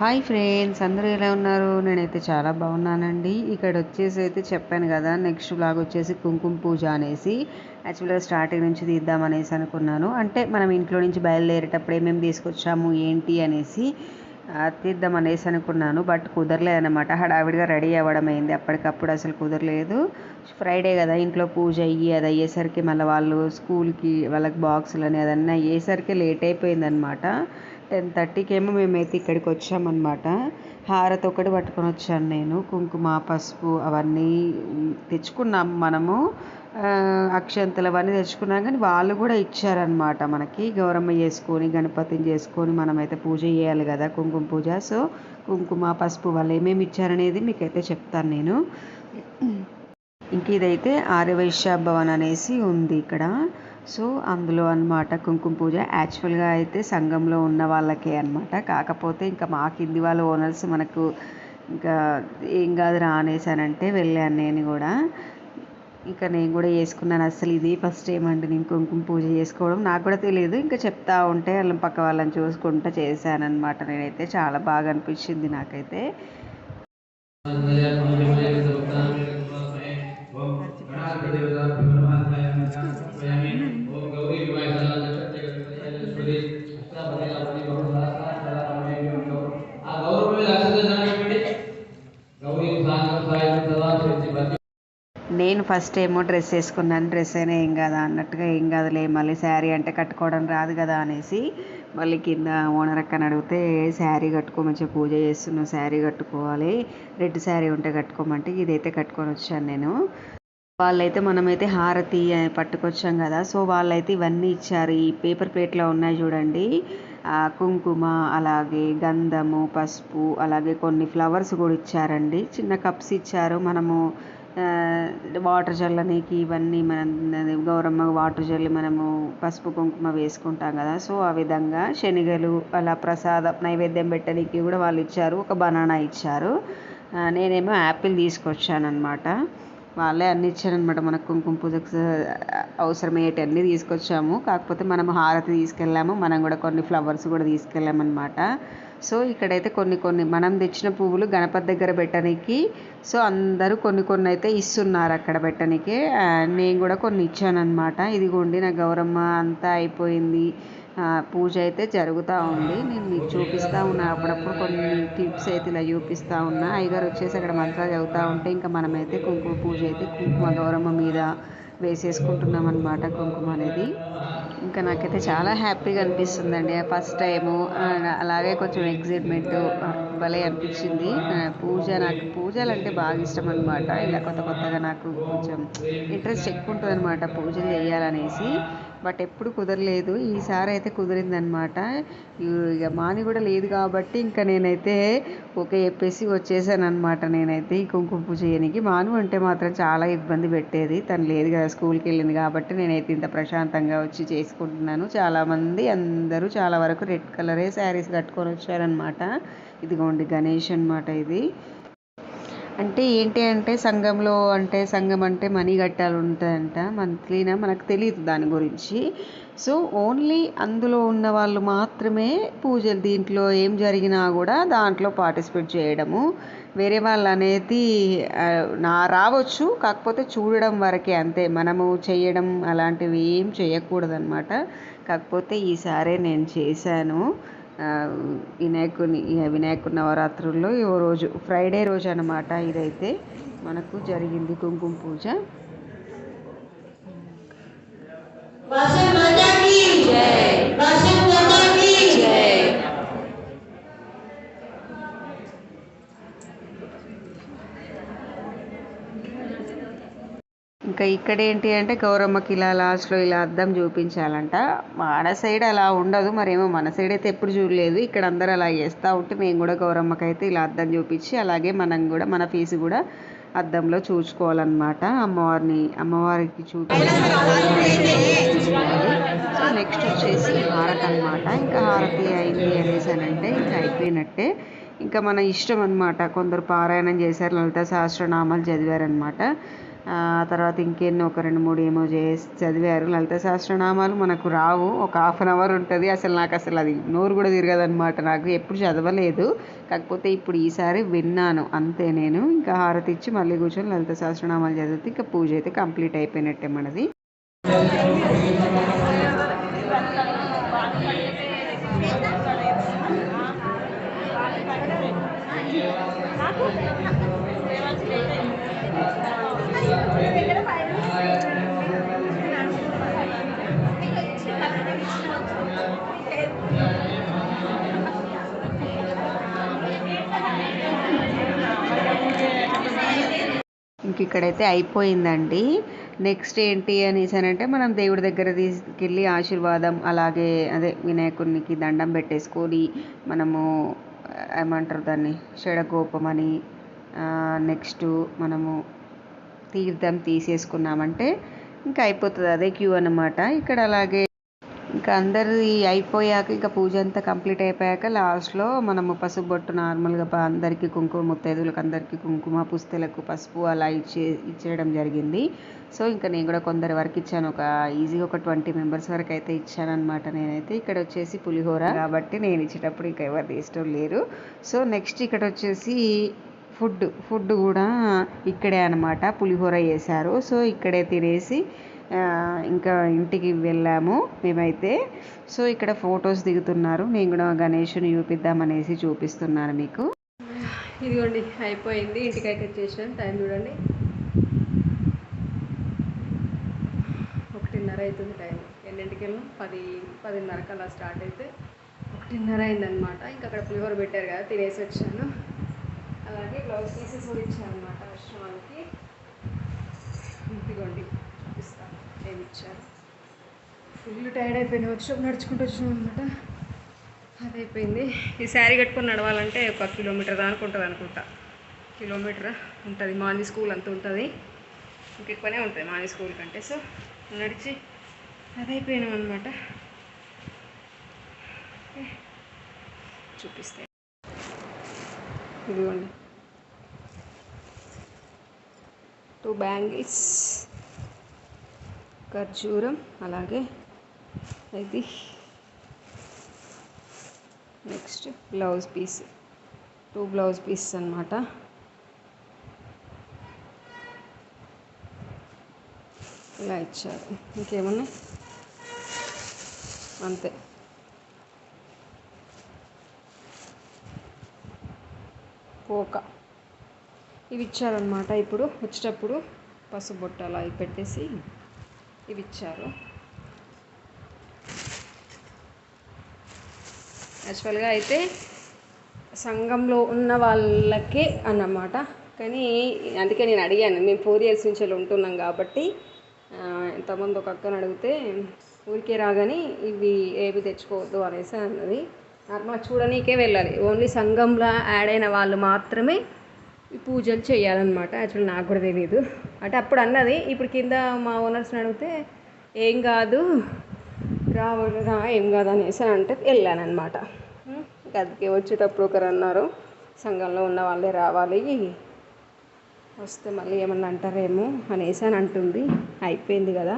Hi friends అందరూ ఎలా ఉన్నారు? నేనైతే చాలా బాగున్నానండి. ఇక్కడ వచ్చేసి అయితే చెప్పాను కదా నెక్స్ట్ బ్లాగ్ వచ్చేసి కుంకుమ పూజ అనేసి. యాక్చువల్గా స్టార్టింగ్ నుంచి తీద్దాం అనేసి అనుకున్నాను. అంటే మనం ఇంట్లో నుంచి బయలుదేరేటప్పుడు ఏమేమి తీసుకొచ్చాము ఏంటి అనేసి తీద్దాం అనేసి అనుకున్నాను. బట్ కుదరలేదన్నమాట హడావిడిగా రెడీ అవ్వడం అయింది. అప్పటికప్పుడు అసలు కుదరలేదు. ఫ్రైడే కదా ఇంట్లో పూజ అయ్యి అది అయ్యేసరికి మళ్ళీ వాళ్ళు స్కూల్కి వాళ్ళకి బాక్సులు అని అదన్నీ అయ్యేసరికి లేట్ అయిపోయిందనమాట టెన్ థర్టీకి ఏమో మేమైతే ఇక్కడికి వచ్చామన్నమాట. హారతి ఒకటి పట్టుకొని వచ్చాను నేను. కుంకుమ పసుపు అవన్నీ తెచ్చుకున్నాం మనము. అక్షంతలు అవన్నీ తెచ్చుకున్నాం కానీ వాళ్ళు కూడా ఇచ్చారనమాట మనకి. గౌరమ్మ చేసుకొని గణపతిని చేసుకొని మనమైతే పూజ చేయాలి కదా కుంకుమ పూజ. సో కుంకుమ పసుపు వాళ్ళు ఏమేమి ఇచ్చారనేది మీకైతే చెప్తాను నేను. ఇంక ఇదైతే ఆర్యవైశ్య భవన్ అనేసి ఉంది ఇక్కడ. సో అందులో అన్నమాట కుంకుమ పూజ. యాక్చువల్గా అయితే సంఘంలో ఉన్న వాళ్ళకే అన్నమాట. కాకపోతే ఇంకా మా కింది వాళ్ళ ఓనర్స్ మనకు ఇంకా ఏం కాదు రానేసానంటే వెళ్ళాను నేను కూడా. ఇంకా నేను కూడా చేసుకున్నాను అసలు ఇది ఫస్ట్ టైం అండి నేను కుంకుమ పూజ చేసుకోవడం. నాకు కూడా తెలియదు. ఇంకా చెప్తా ఉంటే వాళ్ళ పక్క వాళ్ళని చూసుకుంటూ చేశానమాట నేనైతే చాలా బాగా అనిపించింది నాకైతే. నేను ఫస్ట్ ఏమో డ్రెస్ వేసుకున్నాను. డ్రెస్ అయినా ఏం కదా? అన్నట్టుగా ఏం కాదులే మళ్ళీ శారీ అంటే కట్టుకోవడం రాదు కదా అనేసి మళ్ళీ కింద ఓనర్ అక్కని అడిగితే శారీ కట్టుకో మంచిగా పూజ చేస్తున్నావు శారీ కట్టుకోవాలి. రెడ్ శారీ ఉంటే కట్టుకోమంటే ఇదైతే కట్టుకొని వచ్చాను నేను. వాళ్ళైతే మనమైతే హారతి పట్టుకొచ్చాం కదా సో వాళ్ళైతే ఇవన్నీ ఇచ్చారు. ఈ పేపర్ ప్లేట్లో ఉన్నాయి చూడండి. కుంకుమ అలాగే గంధము పసుపు అలాగే కొన్ని ఫ్లవర్స్ కూడా ఇచ్చారండి. చిన్న కప్స్ ఇచ్చారు. మనము వాటర్ చల్లనీకి ఇవన్నీ మనం గౌరమ్మ వాటర్ చల్లి మనము పసుపు కుంకుమ వేసుకుంటాం కదా. సో ఆ విధంగా శనగలు అలా ప్రసాదం నైవేద్యం పెట్టడానికి కూడా వాళ్ళు ఇచ్చారు. ఒక బనానా ఇచ్చారు. నేనేమో యాపిల్ తీసుకొచ్చానమాట వాళ్ళే అన్ని ఇచ్చారనమాట మనకు కుంకుమ పూజకు అవసరమయ్యేటన్నీ తీసుకొచ్చాము. కాకపోతే మనం హారతి తీసుకెళ్ళాము. మనం కూడా కొన్ని ఫ్లవర్స్ కూడా తీసుకెళ్ళామన్నమాట. సో ఇక్కడైతే కొన్ని కొన్ని మనం తెచ్చిన పువ్వులు గణపతి దగ్గర పెట్టడానికి సో అందరూ కొన్ని కొన్ని అయితే ఇస్తున్నారు అక్కడ పెట్టడానికి నేను కూడా కొన్ని ఇచ్చానమాట ఇదిగోండి నా గౌరమ్మ అంతా అయిపోయింది. పూజ అయితే జరుగుతూ ఉంది. నేను మీకు చూపిస్తూ ఉన్నా. అప్పుడప్పుడు కొన్ని టిప్స్ అయితే ఇలా చూపిస్తూ ఉన్నా. అయ్యగారు వచ్చేసి అక్కడ మంత్రాలు చదువుతూ ఉంటే ఇంకా మనమైతే కుంకుమ పూజ అయితే కుంకుమ గౌరమ్మ మీద వేసేసుకుంటున్నాం అనమాట కుంకుమ అనేది. ఇంకా నాకైతే చాలా హ్యాపీగా అనిపిస్తుందండి. ఫస్ట్ టైము అలాగే కొంచెం ఎగ్జైట్మెంట్ భలే అనిపించింది. పూజ నాకు పూజలు అంటే బాగా ఇష్టం అనమాట ఇలా కొత్త కొత్తగా నాకు కొంచెం ఇంట్రెస్ట్ ఎక్కువ ఉంటుంది అనమాట పూజలు చేయాలనేసి. బట్ ఎప్పుడు కుదరలేదు. ఈసారి అయితే కుదిరిందనమాట ఇక మాని కూడా లేదు కాబట్టి ఇంకా నేనైతే ఓకే చెప్పేసి వచ్చేసాను అనమాట నేనైతే ఈ కుంకుమ పూజ చేయడానికి మాను అంటే మాత్రం చాలా ఇబ్బంది పెట్టేది. తను లేదు కదా స్కూల్కి వెళ్ళింది కాబట్టి నేనైతే ఇంత ప్రశాంతంగా వచ్చి చేసుకుంటున్నాను. చాలామంది అందరూ చాలా వరకు రెడ్ కలరే శారీస్ కట్టుకొని వచ్చారనమాట ఇదిగోండి గణేష్ అనమాట ఇది. అంటే ఏంటి అంటే సంఘంలో అంటే సంఘం అంటే మనీ కట్టాలి ఉంటుందంట మంత్లీనా? మనకు తెలియదు దాని గురించి. సో ఓన్లీ అందులో ఉన్న వాళ్ళు మాత్రమే పూజలు దీంట్లో ఏం జరిగినా కూడా దాంట్లో పార్టిసిపేట్ చేయడము. వేరే వాళ్ళు అనేది నా రావచ్చు కాకపోతే చూడడం వరకే అంతే. మనము చేయడం అలాంటివి ఏం చేయకూడదన్నమాట. కాకపోతే ఈసారి నేను చేశాను. వినాయకుని వినాయకుడు నవరాత్రుల్లో ఈ రోజు ఫ్రైడే రోజు అనమాట ఇదైతే మనకు జరిగింది కుంకుమ పూజ. జై ఇంకా ఇక్కడ ఏంటి అంటే గౌరమ్మకి ఇలా లాస్ట్లో ఇలా అద్దం చూపించాలంట. మన సైడ్ అలా ఉండదు మరేమో మన సైడ్ అయితే ఎప్పుడు చూడలేదు. ఇక్కడ అందరూ అలా చేస్తూ ఉంటే మేము కూడా గౌరమ్మకి అయితే ఇలా అద్దం చూపించి అలాగే మనం కూడా మన ఫీజు కూడా అద్దంలో చూసుకోవాలన్నమాట. అమ్మవారిని అమ్మవారికి చూపించాలి. సో నెక్స్ట్ వచ్చేసి హారతి అనమాట ఇంకా హారతి అయింది అనేసి అని అంటే ఇంకా అయిపోయినట్టే. ఇంకా మన ఇష్టం అనమాట కొందరు పారాయణం చేశారు లలిత సహస్రనామాలు చదివారనమాట తర్వాత ఇంకెన్నో ఒక రెండు మూడు ఏమో చేసి చదివారు. లలిత సహస్రనామాలు మనకు రావు. ఒక హాఫ్ అన్ అవర్ ఉంటుంది. అసలు నాకు అసలు అది నోరు కూడా తిరగదనమాట నాకు ఎప్పుడు చదవలేదు. కాకపోతే ఇప్పుడు ఈసారి విన్నాను. అంతే నేను. ఇంకా హారతి ఇచ్చి మళ్ళీ కూర్చొని లలిత సహస్రనామాలు చదివితే ఇంకా పూజ అయితే కంప్లీట్ అయిపోయినట్టే మనది. ఇంక ఇక్కడైతే అయిపోయిందండి. నెక్స్ట్ ఏంటి అనేసి అని అంటే మనం దేవుడి దగ్గర తీసుకెళ్ళి ఆశీర్వాదం అలాగే అదే వినాయకునికి దండం పెట్టేసుకొని మనము ఏమంటారు దాన్ని షడగోపమని అని నెక్స్ట్ మనము తీర్థం తీసేసుకున్నామంటే ఇంకా అయిపోతుంది. అదే క్యూ అన్నమాట. ఇక్కడ అలాగే ఇంకా అందరిది అయిపోయాక ఇంకా పూజ అంతా కంప్లీట్ అయిపోయాక లాస్ట్లో మనము పసుపు బొట్టు నార్మల్గా అందరికీ కుంకుమ ముత్తైదులకు అందరికీ కుంకుమ పుస్తలకు పసుపు అలా ఇచ్చే ఇచ్చేయడం జరిగింది. సో ఇంకా నేను కూడా కొందరి వరకు ఇచ్చాను. ఒక ఈజీగా ఒక ట్వంటీ మెంబర్స్ వరకు అయితే ఇచ్చానమాట నేనైతే. ఇక్కడ వచ్చేసి పులిహోర. కాబట్టి నేను ఇచ్చేటప్పుడు ఇంకా ఎవరు ఇష్టం లేరు సో నెక్స్ట్ ఇక్కడ వచ్చేసి ఫుడ్. ఫుడ్ కూడా ఇక్కడే అనమాట పులిహోర వేశారు సో ఇక్కడే తినేసి ఇంకా ఇంటికి వెళ్ళాము మేమైతే. సో ఇక్కడ ఫొటోస్ దిగుతున్నారు. నేను కూడా గణేషుని చూపిద్దామనేసి చూపిస్తున్నాను మీకు. ఇదిగోండి అయిపోయింది ఇంటికైతే వచ్చేసాను టైం చూడండి. ఒకటిన్నర అవుతుంది టైం. ఎన్నింటికి వెళ్ళాం? పది పదిన్నరకు అలా స్టార్ట్ అయితే. ఒకటిన్నర అయిందనమాట ఇంకా అక్కడ పులిహోర పెట్టారు కదా తినేసి వచ్చాను. అలాగే బ్లౌజ్ పీసెస్ కూడా ఇచ్చాను అనమాట వాళ్ళకి. ఇదిగోండి. ఏమి ఇచ్చారు. ఫుల్ టైర్డ్ అయిపోయింది. వచ్చి నడుచుకుంటూ వచ్చినాం అనమాట అది అయిపోయింది ఈ శారీ కట్టుకొని నడవాలంటే ఒక కిలోమీటర్ దానికి ఉంటుంది అనుకుంటా. కిలోమీటర్ ఉంటుంది. మార్నింగ్ స్కూల్ అంత ఉంటుంది. ఇంకెక్కువనే ఉంటుంది మార్నింగ్ స్కూల్ కంటే. సో నడిచి అది అయిపోయినాం అనమాట చూపిస్తే. ఇదిగోండి. టూ బ్యాంగిల్స్ ఖర్జూరం అలాగే ఇది next blouse piece. Two blouse pieces అనమాట ఇలా ఇచ్చారు. ఇంకేమున్నాయి? అంతే. పోక. ఇవి ఇచ్చారనమాట ఇప్పుడు వచ్చేటప్పుడు పసుపు బొట్టు అలా పెట్టేసి ఇవి ఇచ్చారు యాక్చువల్గా అయితే సంఘంలో ఉన్న వాళ్ళకే అన్నమాట. కానీ అందుకే నేను అడిగాను. మేము ఫోర్ ఇయర్స్ నుంచి వెళ్ళి ఉంటున్నాం కాబట్టి ఎంతమంది ఒక అక్కని అడిగితే ఊరికే రాగానే ఇవి ఏవి తెచ్చుకోవద్దు అనేసి అన్నది. నార్మల్గా చూడనీకే వెళ్ళాలి. ఓన్లీ సంఘంలో యాడ్ అయిన వాళ్ళు మాత్రమే పూజలు చేయాలన్నమాట. యాక్చువల్ నాకు కూడా తెలియదు అంటే అప్పుడు అన్నది ఇప్పుడు కింద మా ఓనర్స్ని అడిగితే ఏం కాదు రా రా ఏం కాదు అనేసి అని అంటే వెళ్ళాను అనమాట అందుకే వచ్చేటప్పుడు ఒకరు అన్నారు సంఘంలో ఉన్న వాళ్ళే రావాలి వస్తే మళ్ళీ ఏమన్నా అంటారేమో అనేసి అని అంటుంది. అయిపోయింది కదా.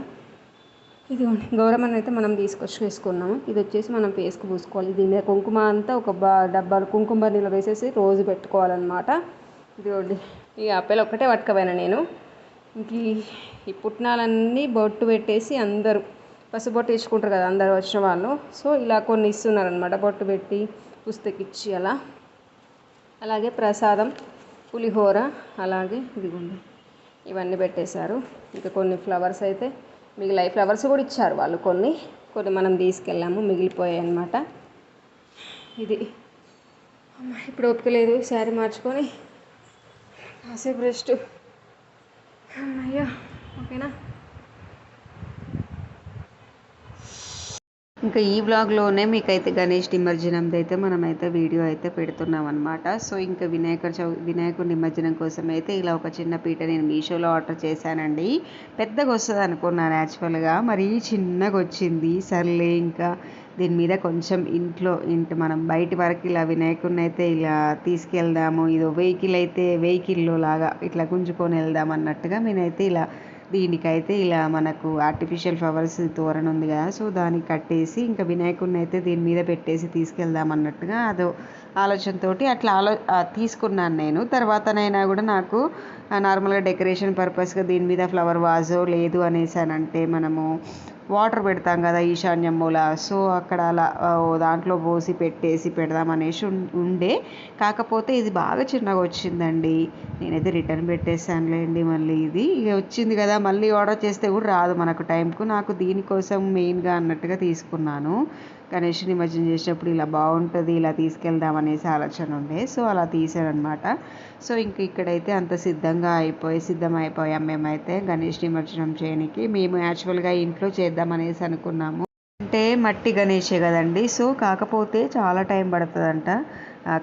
ఇదిగోండి గౌరమ్మని అయితే మనం తీసుకొచ్చి వేసుకున్నాము. ఇది వచ్చేసి మనం ఫేస్కి పూసుకోవాలి. దీని మీద కుంకుమ అంతా ఒక బా డబ్బాలు కుంకుమ బన్నీలో వేసేసి రోజు పెట్టుకోవాలన్నమాట. ఇదిగోండి. ఈ ఆపిల్ ఒక్కటే పట్టుకపోయినా నేను. ఇంక ఈ- పుట్నాలన్నీ బొట్టు పెట్టేసి అందరూ పసుబొట్టు ఇచ్చుకుంటారు కదా అందరు వచ్చిన వాళ్ళు. సో ఇలా కొన్ని ఇస్తున్నారనమాట బొట్టు పెట్టి పుస్తకిచ్చి అలా. అలాగే ప్రసాదం పులిహోర అలాగే ఇదిగోండి. ఇవన్నీ పెట్టేశారు. ఇంకా కొన్ని ఫ్లవర్స్ అయితే మిగిలిన ఫ్లవర్స్ కూడా ఇచ్చారు వాళ్ళు కొన్ని. కొన్ని మనం తీసుకెళ్ళాము మిగిలిపోయాయి అన్నమాట. ఇది. ఇప్పుడు ఓపిక లేదు శారీ మార్చుకొని కాసేపు రెస్ట్. అమ్మయ్యా ఓకేనా? ఇంకా ఈ వ్లాగ్లోనే మీకైతే గణేష్ నిమజ్జనంది అయితే మనమైతే వీడియో అయితే పెడుతున్నాం అనమాట సో ఇంకా వినాయక చౌ వినాయకుడి నిమజ్జనం కోసం అయితే ఇలా ఒక చిన్న పీట నేను మీషోలో ఆర్డర్ చేశానండి. పెద్దగా వస్తుంది అనుకున్నాను యాక్చువల్గా మరి చిన్నగా వచ్చింది. సర్లే ఇంకా దీని మీద కొంచెం ఇంట్లో ఇంటి మనం బయటి వరకు ఇలా వినాయకుడిని అయితే ఇలా తీసుకెళ్దాము ఇదో వెహికల్ అయితే వెహికల్లో లాగా ఇట్లా గుంజుకొని వెళ్దాం అన్నట్టుగా నేనైతే ఇలా దీనికైతే ఇలా మనకు ఆర్టిఫిషియల్ ఫ్లవర్స్ తోరణ ఉంది కదా సో దానికి కట్టేసి ఇంకా వినాయకుడిని అయితే దీని మీద పెట్టేసి తీసుకెళ్దాం అన్నట్టుగా అదో ఆలోచనతోటి అట్లా ఆలో తీసుకున్నాను నేను. తర్వాతనైనా కూడా నాకు నార్మల్గా డెకరేషన్ పర్పస్గా దీని మీద ఫ్లవర్ వాజో లేదు అనేసానంటే మనము వాటర్ పెడతాం కదా ఈశాన్యం మూల. సో అక్కడ అలా దాంట్లో పోసి పెట్టేసి పెడదాం అనేసి ఉండే. కాకపోతే ఇది బాగా చిన్నగా వచ్చిందండి. నేనైతే రిటర్న్ పెట్టేశానులేండి మళ్ళీ ఇది. ఇక వచ్చింది కదా మళ్ళీ ఆర్డర్ చేస్తే కూడా రాదు మనకు టైంకు. నాకు దీనికోసం మెయిన్గా అన్నట్టుగా తీసుకున్నాను. గణేష్ నిమజ్జనం చేసేటప్పుడు ఇలా బాగుంటుంది ఇలా తీసుకెళ్దాం అనేసి ఆలోచన ఉండే. సో అలా తీసానమాట సో ఇంక ఇక్కడైతే అంత సిద్ధంగా అయిపోయి సిద్ధం అయిపోయాం మేమైతే గణేష్ నిమజ్జనం చేయడానికి మేము యాక్చువల్గా ఇంట్లో చేద్దాం అనేసి అనుకున్నాము. అంటే మట్టి గణేషే కదండి. సో కాకపోతే చాలా టైం పడుతుందంట.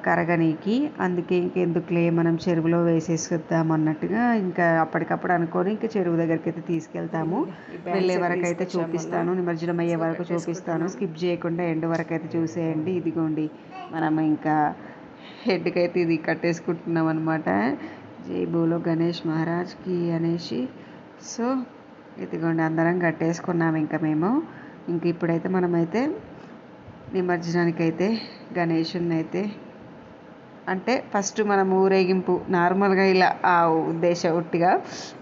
కరగనీకి. అందుకే ఇంకెందుకులే మనం చెరువులో వేసేసుకొద్దాం అన్నట్టుగా ఇంకా అప్పటికప్పుడు అనుకొని ఇంకా చెరువు దగ్గరికి అయితే తీసుకెళ్తాము వెళ్ళే వరకు అయితే చూపిస్తాను. నిమజ్జనం అయ్యే వరకు చూపిస్తాను. స్కిప్ చేయకుండా ఎండ్ వరకు అయితే చూసేయండి. ఇదిగోండి మనం ఇంకా హెడ్కి అయితే ఇది కట్టేసుకుంటున్నాం అనమాట జై బోలో గణేష్ మహారాజ్కి అనేసి. సో ఇదిగోండి అందరం కట్టేసుకున్నాం ఇంకా మేము. ఇంక ఇప్పుడైతే మనమైతే నిమజ్జనానికి అయితే గణేషుని అయితే అంటే ఫస్ట్ మనం ఊరేగింపు నార్మల్గా ఇలా ఆ ఉద్దేశ ఉట్టిగా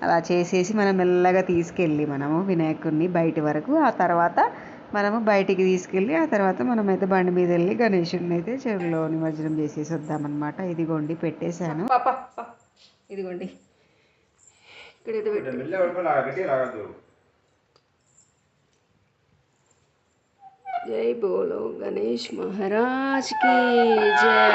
అలా చేసేసి మనం మెల్లగా తీసుకెళ్ళి మనము వినాయకుడిని బయటి వరకు ఆ తర్వాత మనము బయటికి తీసుకెళ్ళి ఆ తర్వాత మనమైతే బండి మీద వెళ్ళి గణేషుడిని అయితే చెరువులో నిమజ్జనం చేసేసి వద్దామన్నమాట. ఇదిగోండి పెట్టేశాను. ఇదిగోండి. ఇక్కడైతే జై బోలో గణేష్ మహారాజ్కి జై జై.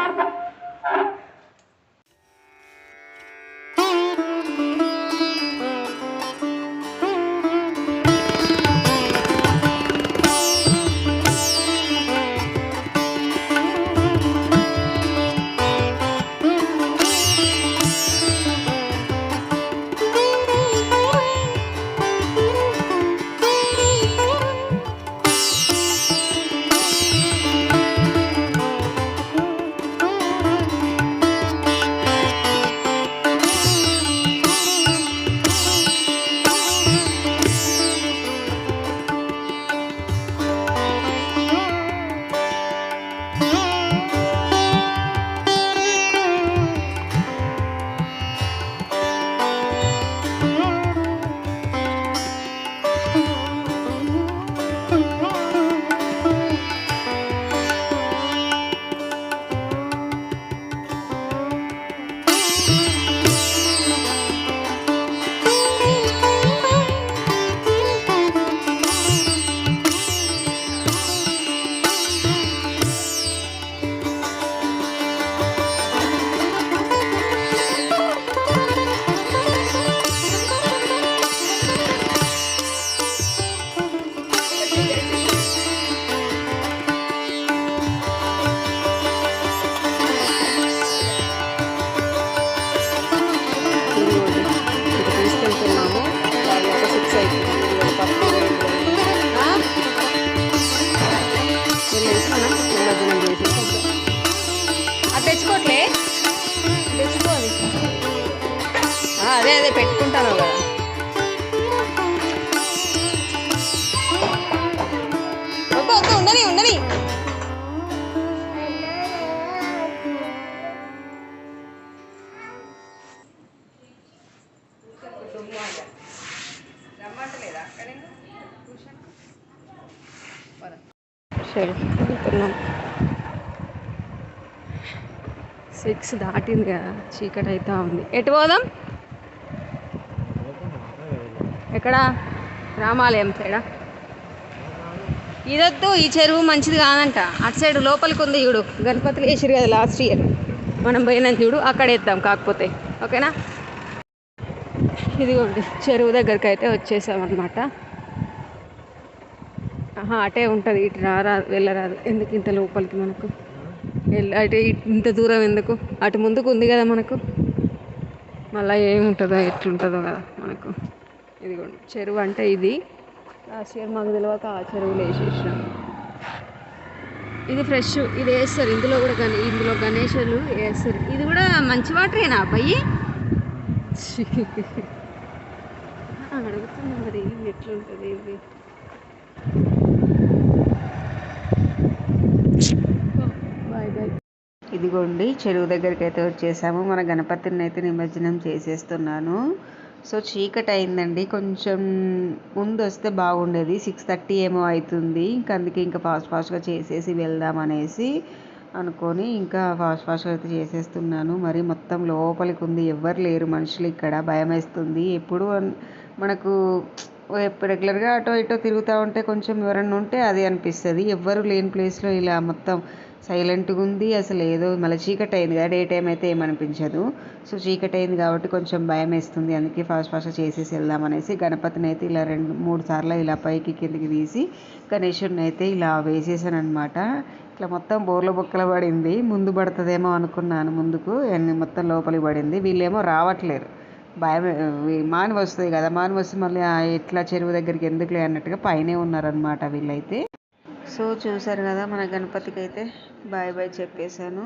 సరే వెళ్తున్నాం సిక్స్ దాటింది కదా చీకటి అవుతా ఉంది. ఎటు పోదాం? ఎక్కడ? రామాలయం సైడా? ఇదొద్దు ఈ చెరువు మంచిది కాదంట. అటు సైడ్ లోపలికి ఉంది చూడు గణపతులు వేసిరు కదా లాస్ట్ ఇయర్ మనం పోయిన చూడు అక్కడ వేద్దాం కాకపోతే. ఓకేనా? ఇదిగోండి చెరువు దగ్గరికి అయితే వచ్చేసామన్నమాట. అటే ఉంటుంది ఇటు రారా వెళ్ళరాదు. ఎందుకు ఇంత లోపలికి మనకు? వెళ్ళ అటు ఇంత దూరం ఎందుకు? అటు ముందుకు ఉంది కదా మనకు. మళ్ళీ ఏముంటుందో ఎట్లుంటుందో కదా మనకు. ఇదిగోండి చెరువు అంటే ఇది. లాస్ట్ ఇయర్ మాకు తెలియక ఆ చెరువులు వేసేసినాం ఇది ఫ్రెష్ ఇది వేస్తారు. ఇందులో కూడా గణే ఇందులో గణేశులు వేస్తారు. ఇది కూడా మంచి వాటరేనా అబ్బాయి? అడుగుతున్నా మరి ఎట్లుంటుంది ఇది? బాయ్ బాయ్ ఇదిగోండి చెరువు దగ్గరికి అయితే వచ్చేసాము. మన గణపతిని అయితే నిమజ్జనం చేసేస్తున్నాను. సో చీకటి అయిందండి కొంచెం ముందు వస్తే బాగుండేది. సిక్స్ థర్టీ ఏమో అవుతుంది ఇంకా అందుకే ఇంకా ఫాస్ట్ ఫాస్ట్గా చేసేసి వెళ్దాం అనేసి అనుకొని ఇంకా ఫాస్ట్ ఫాస్ట్గా అయితే చేసేస్తున్నాను. మరి మొత్తం లోపలికి ఉంది. ఎవ్వరు లేరు మనుషులు ఇక్కడ. భయం వేస్తుంది ఎప్పుడు మనకు రెగ్యులర్గా అటో ఇటో తిరుగుతూ ఉంటే కొంచెం ఎవరన్నా ఉంటే అది అనిపిస్తుంది. ఎవ్వరు లేని ప్లేస్లో ఇలా మొత్తం సైలెంట్గా ఉంది. అసలు ఏదో మళ్ళీ చీకటి అయింది కదా. డే టైం అయితే ఏమనిపించదు. సో చీకటి అయింది కాబట్టి కొంచెం భయం వేస్తుంది. అందుకే ఫాస్ట్ ఫాస్ట్గా చేసేసి వెళ్దాం అనేసి గణపతిని అయితే ఇలా రెండు మూడు సార్లు ఇలా పైకి కిందికి తీసి గణేశుడిని అయితే ఇలా వేసేసాను అనమాట ఇట్లా మొత్తం బోర్ల బొక్కల పడింది. ముందు పడుతుందేమో అనుకున్నాను ముందుకు. మొత్తం లోపలికి పడింది. వీళ్ళేమో రావట్లేరు. భయం మాని వస్తుంది కదా. మాని వస్తే మళ్ళీ ఎట్లా చెరువు దగ్గరికి ఎందుకులే అన్నట్టుగా పైనే ఉన్నారనమాట వీళ్ళైతే. సో చూసారు కదా మన గణపతికి అయితే బాయ్ బాయ్ చెప్పేశాను.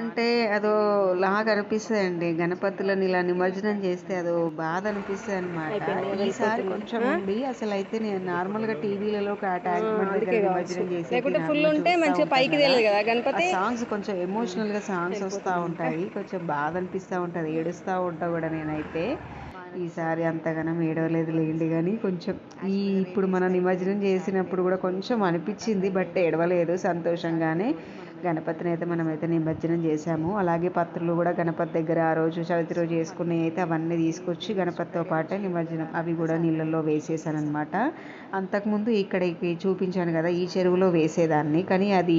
అంటే అదో లాగా అనిపిస్తుంది అండి గణపతులను ఇలా నిమజ్జనం చేస్తే అదో బాధ అనిపిస్తుంది అనమాట ఈసారి కొంచెం ఉంది అసలు అయితే నేను నార్మల్గా టీవీలలో నిమజ్జనం చేసి లేకుంటే ఫుల్ ఉంటే మంచిగా పైకి తెలియదు కదా. గణపతి? సాంగ్స్ కొంచెం ఎమోషనల్గా సాంగ్స్ వస్తూ ఉంటాయి. కొంచెం బాధ అనిపిస్తూ ఉంటది. ఏడుస్తూ ఉంటా కూడా నేనైతే. ఈసారి అంతగానం ఏడవలేదు లేండి కానీ కొంచెం ఈ ఇప్పుడు మనం నిమజ్జనం చేసినప్పుడు కూడా కొంచెం అనిపించింది బట్ ఏడవలేదు సంతోషంగానే. గణపతిని అయితే మనమైతే నిమజ్జనం చేసాము అలాగే పత్రులు కూడా గణపతి దగ్గర ఆ రోజు చవితి రోజు వేసుకుని అయితే అవన్నీ తీసుకొచ్చి గణపతితో పాటే నిమజ్జనం అవి కూడా నీళ్ళల్లో వేసేసాను అనమాట అంతకుముందు ఇక్కడికి చూపించాను కదా ఈ చెరువులో వేసేదాన్ని. కానీ అది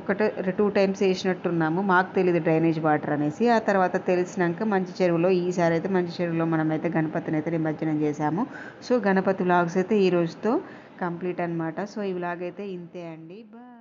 ఒకటి టూ టైమ్స్ వేసినట్టున్నాము. మాకు తెలియదు డ్రైనేజ్ వాటర్ అనేసి. ఆ తర్వాత తెలిసినాక మంచి చెరువులో ఈసారి అయితే మంచి చెరువులో మనమైతే గణపతిని అయితే నిమజ్జనం చేసాము సో గణపతి వ్లాగ్స్ అయితే ఈ రోజుతో కంప్లీట్ అనమాట సో ఈ వ్లాగ్ అయితే ఇంతే అండి. బాయ్.